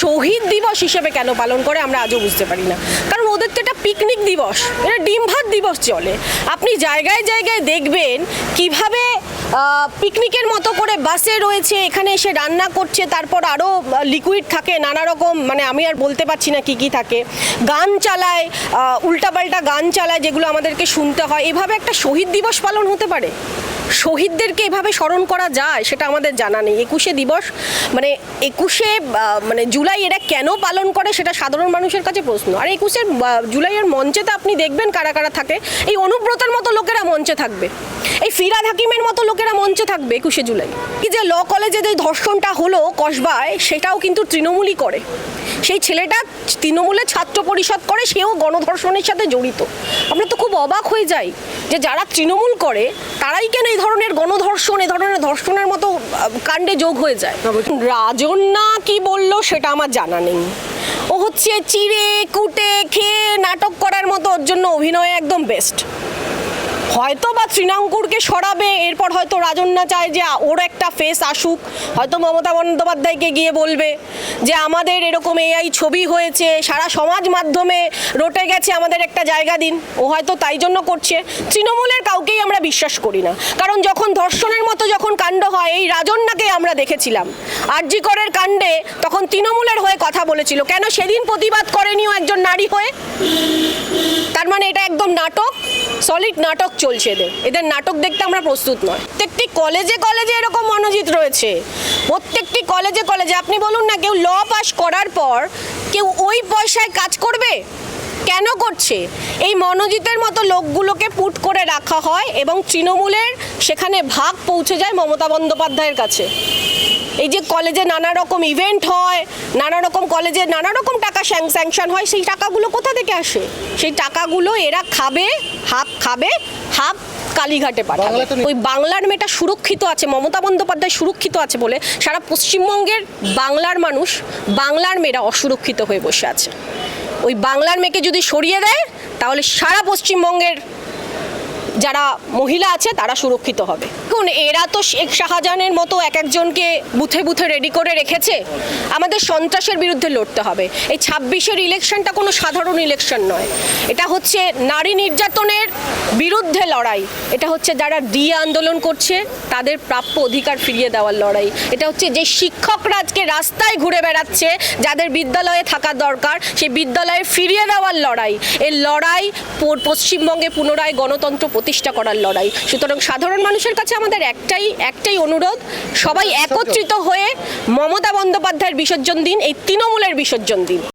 শহীদ দিবস হিসেবে কেন পালন করে আমরা আজও বুঝতে পারি না। কারণ ওদের তো এটা পিকনিক দিবস, এটা ডিম ভাত দিবস চলে। আপনি জায়গায় জায়গায় দেখবেন কীভাবে পিকনিকের মতো করে বাসে রয়েছে, এখানে এসে রান্না করছে, তারপর আরও লিকুইড থাকে, নানা রকম মানে আমি আর বলতে পারছি না কি কি থাকে। গান চালায় উল্টাপাল্টা গান চালায়, যেগুলো আমাদেরকে শুনতে হয়। এভাবে একটা শহীদ দিবস পালন হতে পারে? শহীদদেরকে এভাবে স্মরণ করা যায় সেটা আমাদের জানা নেই। একুশে দিবস মানে একুশে মানে জুলাই এরা কেন পালন করে সেটা সাধারণ মানুষের কাছে প্রশ্ন। আর একুশে জুলাইয়ের মঞ্চে তো আপনি দেখবেন কারা কারা থাকে। এই অনুব্রতের মতো লোকেরা মঞ্চে থাকবে। এই ফিরাদ হাকিমের মতো লোকেরা মঞ্চে থাকবে একুশে জুলাই। কি যে ল কলেজে যে ধর্ষণটা হলো কসবায়, সেটাও কিন্তু তৃণমূলই করে। সেই ছেলেটা তৃণমূলের ছাত্র পরিষদ করে, সেও গণধর্ষণের সাথে জড়িত। আমরা তো খুব অবাক হয়ে যাই। যে যারা তৃণমূল করে, তারাই কেন এই ধরনের গণধর্ষণ, এই ধরনের ধর্ষণের মতো কাণ্ডে যোগ হয়ে যায়? রাজন না কি বলল সেটা আমার জানা নেই। ও হচ্ছে চিড়ে, কুটে, খেয়ে, নাটক করার মতো ওর জন্য অভিনয় একদম বেস্ট হয়তো বা তৃণাঙ্কুরকে সরাবে, এরপর হয়তো রাজন্যা চায় যে ওর একটা ফেস আসুক। হয়তো মমতা বন্দ্যোপাধ্যায়কে গিয়ে বলবে যে আমাদের এরকম এআই ছবি হয়েছে, সারা সমাজ মাধ্যমে রটে গেছে আমাদের একটা জায়গা দিন। ও হয়তো তাই জন্য করছে। তৃণমূলের কাউকেই আমরা বিশ্বাস করি না। কারণ যখন ধর্ষণের মতো যখন কাণ্ড হয়, এই রাজন্যাকে আমরা দেখেছিলাম। আরজি করের কাণ্ডে তখন তৃণমূলের হয়ে কথা বলেছিল। কেন সেদিন প্রতিবাদ করেনিও একজন নারী হয়ে? তার মানে এটা একদম নাটক সলিড নাটক চলছে এদের। এদের নাটক দেখতে আমরা প্রস্তুত নয়। প্রত্যেকটি কলেজে কলেজে এরকম মনোজিৎ রয়েছে। প্রত্যেকটি কলেজে কলেজে আপনি বলুন না, কেউ ল পাস করার পর কেউ ওই পয়সায় কাজ করবে? কেন করছে? এই মনোজিতের মতো লোকগুলোকে পুট করে রাখা হয় এবং তৃণমূলের সেখানে ভাগ পৌঁছে যায় মমতা বন্দ্যোপাধ্যায়ের কাছে। এই যে কলেজে নানা রকম ইভেন্ট হয় নানা রকম কলেজে নানা রকম টাকা স্যাংশন হয় সেই টাকাগুলো কোথা থেকে আসে? সেই টাকাগুলো এরা খাবে হাফ খাবে হাফ কালীঘাটে পাঠাবে। ওই বাংলার মেয়েটা সুরক্ষিত আছে মমতা বন্দ্যোপাধ্যায় সুরক্ষিত আছে বলে সারা পশ্চিমবঙ্গের বাংলার মানুষ বাংলার মেয়েরা অসুরক্ষিত হয়ে বসে আছে। ওই বাংলার মেয়েকে যদি সরিয়ে দেয়, তাহলে সারা পশ্চিমবঙ্গের যারা মহিলা আছে, তারা সুরক্ষিত হবে। দেখুন, এরা তো শেখ শাহজাহানের মতো এক একজনকে বুথে বুথে রেডি করে রেখেছে। আমাদের সন্ত্রাসের বিরুদ্ধে লড়তে হবে। এই ছাব্বিশের ইলেকশনটা কোনো সাধারণ ইলেকশন নয়। এটা হচ্ছে নারী নির্যাতনের বিরুদ্ধে লড়াই। এটা হচ্ছে যারা ডিএ আন্দোলন করছে, তাদের প্রাপ্য অধিকার ফিরিয়ে দেওয়ার লড়াই। এটা হচ্ছে যে শিক্ষকরা আজকে রাস্তায় ঘুরে বেড়াচ্ছে, যাদের বিদ্যালয়ে থাকা দরকার, সেই বিদ্যালয়ে ফিরিয়ে দেওয়ার লড়াই। এই লড়াই পশ্চিমবঙ্গে পুনরায় গণতন্ত্র প্রতিষ্ঠা করার লড়াই। সুতরাং সাধারণ মানুষের কাছে আমাদের একটাই একটাই অনুরোধ, সবাই একত্রিত হয়ে মমতা বন্দ্যোপাধ্যায়ের বিসর্জন দিন, এই তৃণমূলের বিসর্জন দিন।